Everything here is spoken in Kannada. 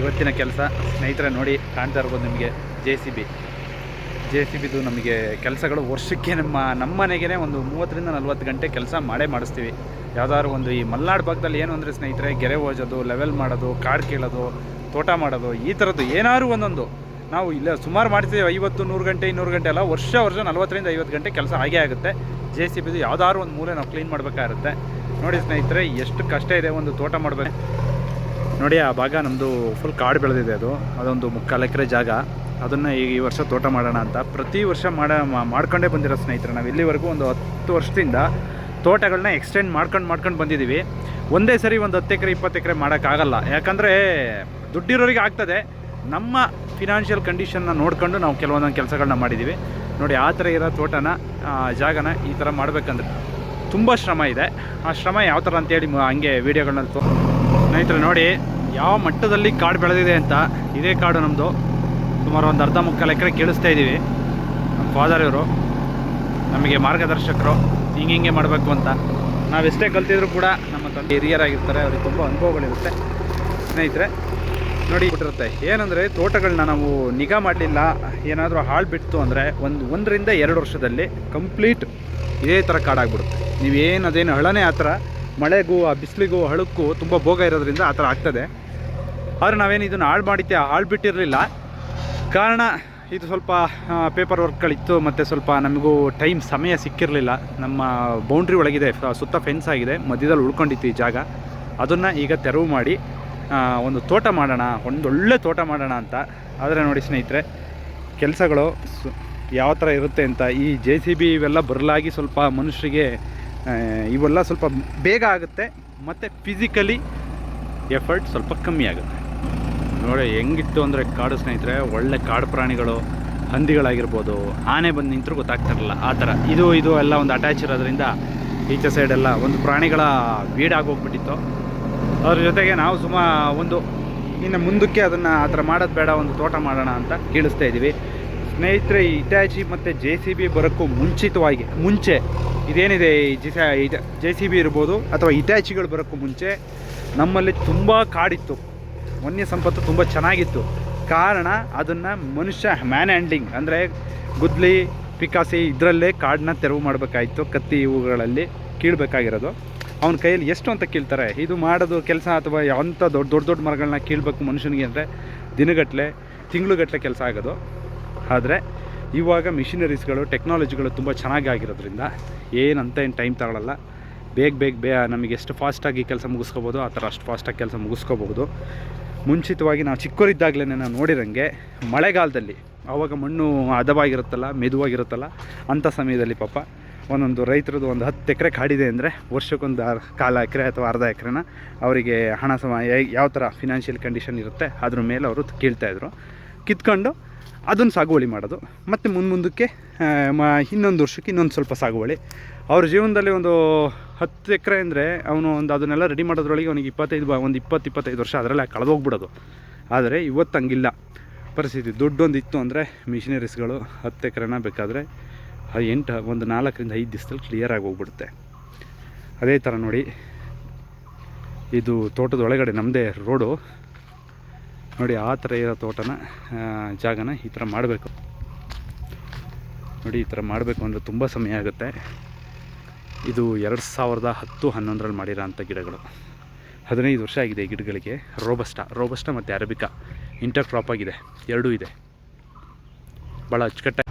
ಇವತ್ತಿನ ಕೆಲಸ, ಸ್ನೇಹಿತರೆ ನೋಡಿ, ಕಾಣ್ತಾ ಇರ್ಬೋದು ನಿಮಗೆ J C B J C ಬಿದು ನಮಗೆ ಕೆಲಸಗಳು ವರ್ಷಕ್ಕೆ ನಮ್ಮ ನಮ್ಮ ಮನೆಗೇ ಒಂದು ಮೂವತ್ತರಿಂದ ನಲ್ವತ್ತು ಗಂಟೆ ಕೆಲಸ ಮಾಡೇ ಮಾಡಿಸ್ತೀವಿ. ಯಾವ್ದಾದ್ರು ಒಂದು ಈ ಮಲೆನಾಡು ಭಾಗದಲ್ಲಿ ಏನು ಅಂದರೆ ಸ್ನೇಹಿತರೆ, ಗೆರೆ ಓಜೋದು ಲೆವೆಲ್ ಮಾಡೋದು, ಕಾಡು ಕೀಳೋದು, ತೋಟ ಮಾಡೋದು, ಈ ಥರದ್ದು ಏನಾದ್ರು ಒಂದೊಂದು. ನಾವು ಇಲ್ಲ ಸುಮಾರು ಮಾಡ್ತೀವಿ, ಐವತ್ತು, ನೂರು ಗಂಟೆ, ಇನ್ನೂರು ಗಂಟೆ ಎಲ್ಲ ವರ್ಷ ವರ್ಷ ನಲ್ವತ್ತರಿಂದ ಐವತ್ತು ಗಂಟೆ ಕೆಲಸ ಆಗೇ ಆಗುತ್ತೆ. ಜೆ ಸಿ ಬಿದು ಯಾವ್ದಾದ್ರು ಒಂದು ಮೂಲೆ ನಾವು ಕ್ಲೀನ್ ಮಾಡಬೇಕಾಗುತ್ತೆ. ನೋಡಿ ಸ್ನೇಹಿತರೆ, ಎಷ್ಟು ಕಷ್ಟ ಇದೆ ಒಂದು ತೋಟ ಮಾಡಬೇಕು. ನೋಡಿ, ಆ ಭಾಗ ನಮ್ಮದು ಫುಲ್ ಕಾಡು ಬೆಳೆದಿದೆ ಅದು. ಅದೊಂದು ಮುಕ್ಕಾಲು ಎಕರೆ ಜಾಗ. ಅದನ್ನು ಈ ಈ ವರ್ಷ ತೋಟ ಮಾಡೋಣ ಅಂತ. ಪ್ರತಿ ವರ್ಷ ಮಾಡ ಮಾಡ್ಕೊಂಡೇ ಬಂದಿರೋ ಸ್ನೇಹಿತರೆ, ನಾವು ಇಲ್ಲಿವರೆಗೂ ಒಂದು ಹತ್ತು ವರ್ಷದಿಂದ ತೋಟಗಳನ್ನ ಎಕ್ಸ್ಟೆಂಡ್ ಮಾಡ್ಕೊಂಡು ಮಾಡ್ಕೊಂಡು ಬಂದಿದ್ದೀವಿ ಒಂದೇ ಸರಿ ಒಂದು ಹತ್ತು ಎಕರೆ, ಇಪ್ಪತ್ತು ಎಕರೆ ಮಾಡೋಕ್ಕಾಗಲ್ಲ. ಯಾಕಂದರೆ ದುಡ್ಡಿರೋರಿಗೆ ಆಗ್ತದೆ. ನಮ್ಮ ಫಿನಾನ್ಷಿಯಲ್ ಕಂಡೀಷನ್ನ ನೋಡ್ಕೊಂಡು ನಾವು ಕೆಲವೊಂದೊಂದು ಕೆಲಸಗಳನ್ನ ಮಾಡಿದ್ದೀವಿ ನೋಡಿ, ಆ ಥರ ಇರೋ ತೋಟನ ಜಾಗನ ಈ ಥರ ಮಾಡಬೇಕಂದ್ರೆ ತುಂಬ ಶ್ರಮ ಇದೆ. ಆ ಶ್ರಮ ಯಾವ ಥರ ಅಂತೇಳಿ ಹಂಗೆ ವೀಡಿಯೋಗಳನ್ನ ತೋ ಸ್ನೇಹಿತರೆ, ನೋಡಿ, ಯಾವ ಮಟ್ಟದಲ್ಲಿ ಕಾಡು ಬೆಳೆದಿದೆ ಅಂತ ಇದೇ ಕಾಡು ನಮ್ಮದು ಸುಮಾರು ಒಂದು ಅರ್ಧ ಮುಕ್ಕಾಲು ಎಕರೆ ಕೇಳಿಸ್ತಾ ಇದ್ದೀವಿ. ನಮ್ಮ ಫಾದರ್ ಇವರು, ನಮಗೆ ಮಾರ್ಗದರ್ಶಕರು, ಹಿಂಗೆ ಹಿಂಗೆ ಮಾಡಬೇಕು ಅಂತ. ನಾವು ಎಷ್ಟೇ ಕಲ್ತಿದ್ರು ಕೂಡ ನಮ್ಮ ತಂದೆ ಹಿರಿಯರಾಗಿರ್ತಾರೆ ಅವ್ರಿಗೆ ತುಂಬ ಅನುಭವಗಳಿರುತ್ತೆ. ಸ್ನೇಹಿತರೆ, ನೋಡಿ ಬಿಟ್ಟಿರುತ್ತೆ ಏನಂದರೆ, ತೋಟಗಳನ್ನ ನಾವು ನಿಗಾ ಮಾಡಲಿಲ್ಲ. ಏನಾದರೂ ಹಾಳು ಬಿಡ್ತು ಅಂದರೆ ಒಂದು ಒಂದರಿಂದ ಎರಡು ವರ್ಷದಲ್ಲಿ ಕಂಪ್ಲೀಟ್ ಇದೇ ಥರ ಕಾಡಾಗ್ಬಿಡುತ್ತೆ. ನೀವೇನು ಅದೇನು ಹಳನೇ ಆ ಥರ ಮಳೆಗೂ, ಆ ಬಿಸಿಲಿಗೂ, ಹಳುಕ್ಕೂ ತುಂಬ ಭೋಗ ಇರೋದ್ರಿಂದ ಆ ಥರ ಆಗ್ತದೆ. ಆದರೆ ನಾವೇನು ಇದನ್ನು ಹಾಳು ಮಾಡಿದ್ದೆ ಹಾಳು ಬಿಟ್ಟಿರಲಿಲ್ಲ. ಕಾರಣ, ಇದು ಸ್ವಲ್ಪ ಪೇಪರ್ ವರ್ಕ್ಗಳಿತ್ತು ಮತ್ತು ಸ್ವಲ್ಪ ನಮಗೂ ಟೈಮ್ ಸಮಯ ಸಿಕ್ಕಿರಲಿಲ್ಲ. ನಮ್ಮ ಬೌಂಡ್ರಿ ಒಳಗಿದೆ ಸುತ್ತ ಫೆನ್ಸ್ ಆಗಿದೆ, ಮಧ್ಯದಲ್ಲಿ ಉಳ್ಕೊಂಡಿತ್ತು ಈ ಜಾಗ. ಅದನ್ನು ಈಗ ತೆರವು ಮಾಡಿ ಒಂದು ತೋಟ ಮಾಡೋಣ, ಒಂದೊಳ್ಳೆ ತೋಟ ಮಾಡೋಣ ಅಂತ. ಆದರೆ ನೋಡಿ ಸ್ನೇಹಿತರೆ, ಕೆಲಸಗಳು ಯಾವ ಥರ ಇರುತ್ತೆ ಅಂತ, ಈ ಜೆ ಸಿ ಬಿ ಇವೆಲ್ಲ ಬರಲಾಗಿ ಸ್ವಲ್ಪ ಮನುಷ್ಯರಿಗೆ ಇವೆಲ್ಲ ಸ್ವಲ್ಪ ಬೇಗ ಆಗುತ್ತೆ. ಮತ್ತು ಫಿಸಿಕಲಿ ಎಫರ್ಟ್ ಸ್ವಲ್ಪ ಕಮ್ಮಿ ಆಗುತ್ತೆ. ನೋಡಿ, ಹೆಂಗಿತ್ತು ಅಂದರೆ ಕಾಡು ಸ್ನೇಹಿತರೆ, ಒಳ್ಳೆ ಕಾಡು ಪ್ರಾಣಿಗಳು, ಹಂದಿಗಳಾಗಿರ್ಬೋದು, ಆನೆ ಬಂದು ನಿಂತರೂ ಗೊತ್ತಾಗ್ತಿರಲಿಲ್ಲ ಆ ಥರ. ಇದು ಇದು ಎಲ್ಲ ಒಂದು ಅಟ್ಯಾಚ್ ಇರೋದ್ರಿಂದ ಈಚೆ ಸೈಡೆಲ್ಲ ಒಂದು ಪ್ರಾಣಿಗಳ ಬೀಡಾಗೋಗ್ಬಿಟ್ಟಿತ್ತು ಅದ್ರ ಜೊತೆಗೆ ನಾವು ಸುಮಾ ಒಂದು ಇನ್ನು ಮುಂದಕ್ಕೆ ಅದನ್ನು ಆ ಥರ ಮಾಡೋದು ಬೇಡ, ಒಂದು ತೋಟ ಮಾಡೋಣ ಅಂತ ಕೇಳಿಸ್ತಾ ಇದ್ದೀವಿ. ಸ್ನೇಹಿತರೆ, ಈ ಇಟಾಚಿ ಮತ್ತು ಜೆ ಸಿ ಬಿ ಬರೋಕ್ಕೂ ಮುಂಚಿತವಾಗಿ, ಮುಂಚೆ ಇದೇನಿದೆ ಈ ಜಿಸ ಜೆ ಸಿ ಬಿ ಇರ್ಬೋದು ಅಥವಾ ಇಟಾಚಿಗಳು ಬರೋಕ್ಕೂ ಮುಂಚೆ ನಮ್ಮಲ್ಲಿ ತುಂಬ ಕಾಡಿತ್ತು. ವನ್ಯ ಸಂಪತ್ತು ತುಂಬ ಚೆನ್ನಾಗಿತ್ತು. ಕಾರಣ ಅದನ್ನು ಮನುಷ್ಯ ಮ್ಯಾನ್ ಹ್ಯಾಂಡ್ಲಿಂಗ್ ಅಂದರೆ ಗುದ್ಲಿ, ಪಿಕಾಸಿ ಇದರಲ್ಲೇ ಕಾಡನ್ನ ತೆರವು ಮಾಡಬೇಕಾಯಿತು, ಕತ್ತಿ ಇವುಗಳಲ್ಲಿ ಕೀಳಬೇಕಾಗಿರೋದು. ಅವನ ಕೈಯಲ್ಲಿ ಎಷ್ಟು ಅಂತ ಕೀಳ್ತಾರೆ? ಇದು ಮಾಡೋದು ಕೆಲಸ ಅಥವಾ ಅಂಥ ದೊಡ್ಡ ದೊಡ್ಡ ದೊಡ್ಡ ಮರಗಳನ್ನ ಕೀಳ್ಬೇಕು ಮನುಷ್ಯನಿಗೆ ಅಂದರೆ ದಿನಗಟ್ಟಲೆ ತಿಂಗಳುಗಟ್ಟಲೆ ಕೆಲಸ ಆಗೋದು. ಆದರೆ ಇವಾಗ ಮಿಷಿನರೀಸ್ಗಳು, ಟೆಕ್ನಾಲಜಿಗಳು ತುಂಬ ಚೆನ್ನಾಗಿ ಆಗಿರೋದ್ರಿಂದ ಏನಂತ ಏನು ಟೈಮ್ ತಗೊಳ್ಳಲ್ಲ ಬೇಗ ಬೇಗ ಬೇ, ನಮಗೆ ಎಷ್ಟು ಫಾಸ್ಟಾಗಿ ಕೆಲಸ ಮುಗಿಸ್ಕೋಬೋದು, ಆ ಥರ ಅಷ್ಟು ಫಾಸ್ಟಾಗಿ ಕೆಲಸ ಮುಗಿಸ್ಕೋಬಹುದು. ಮುಂಚಿತವಾಗಿ ನಾವು ಚಿಕ್ಕವರಿದ್ದಾಗಲೇ ನಾನು ನೋಡಿರಂಗೆ ಮಳೆಗಾಲದಲ್ಲಿ ಆವಾಗ ಮಣ್ಣು ಹದವಾಗಿರುತ್ತಲ್ಲ, ಮೆದುವಾಗಿರುತ್ತಲ್ಲ ಅಂಥ ಸಮಯದಲ್ಲಿ ಪಾಪ ಒಂದೊಂದು ರೈತರದ್ದು ಒಂದು ಹತ್ತು ಎಕರೆ ಕಾಡಿದೆ ಅಂದರೆ ವರ್ಷಕ್ಕೊಂದು ಕಾಲು ಎಕರೆ ಅಥವಾ ಅರ್ಧ ಎಕರೆನ ಅವರಿಗೆ ಹಣ ಸಮ, ಯಾವ ಥರ ಫಿನಾನ್ಷಿಯಲ್ ಕಂಡೀಷನ್ ಇರುತ್ತೆ, ಅದ್ರ ಮೇಲೆ ಅವರು ಕೀಳ್ತಾಯಿದ್ರು ಕಿತ್ಕೊಂಡು ಅದನ್ನು ಸಾಗುವಳಿ ಮಾಡೋದು. ಮತ್ತು ಮುಂದೆ ಮುಂದಕ್ಕೆ ಇನ್ನೊಂದು ವರ್ಷಕ್ಕೆ ಇನ್ನೊಂದು ಸ್ವಲ್ಪ ಸಾಗುವಳಿ. ಅವ್ರ ಜೀವನದಲ್ಲಿ ಒಂದು ಹತ್ತು ಎಕರೆ ಅಂದರೆ ಅವನು ಒಂದು ಅದನ್ನೆಲ್ಲ ರೆಡಿ ಮಾಡೋದ್ರೊಳಗೆ ಅವನಿಗೆ ಇಪ್ಪತ್ತೈದು ಬ, ಒಂದು ಇಪ್ಪತ್ತು, ಇಪ್ಪತ್ತೈದು ವರ್ಷ ಅದರಲ್ಲೇ ಕಳೆದೋಗ್ಬಿಡೋದು ಆದರೆ ಇವತ್ತು ಹಂಗಿಲ್ಲ. ಪರಿಸ್ಥಿತಿ ದುಡ್ಡೊಂದು ಇತ್ತು ಅಂದರೆ ಮಿಷಿನರೀಸ್ಗಳು ಹತ್ತು ಎಕರೆನ ಬೇಕಾದರೆ ಎಂಟು, ಒಂದು ನಾಲ್ಕರಿಂದ ಐದು ದಿವಸದಲ್ಲಿ ಕ್ಲಿಯರಾಗಿ ಹೋಗ್ಬಿಡುತ್ತೆ. ಅದೇ ಥರ ನೋಡಿ, ಇದು ತೋಟದ ಒಳಗಡೆ ನಮ್ಮದೇ ರೋಡು ನೋಡಿ, ಆ ಥರ ಇರೋ ತೋಟನ ಜಾಗನ ಈ ಥರ ಮಾಡಬೇಕು. ನೋಡಿ, ಈ ಥರ ಮಾಡಬೇಕು ಅಂದರೆ ತುಂಬ ಸಮಯ ಆಗುತ್ತೆ. ಇದು ಎರಡು ಸಾವಿರದ ಹತ್ತು ಹನ್ನೊಂದರಲ್ಲಿ ಮಾಡಿರೋ ಅಂಥ ಗಿಡಗಳು. ಹದಿನೈದು ವರ್ಷ ಆಗಿದೆ ಈ ಗಿಡಗಳಿಗೆ. ರೋಬಸ್ಟ ರೋಬಸ್ಟ ಮತ್ತು ಅರಬಿಕಾ. ಇಂಟರ್ ಕ್ರಾಪ್ ಆಗಿದೆ. ಎರಡೂ ಇದೆ. ಭಾಳ ಅಚ್ಚುಕಟ್ಟಾಗಿ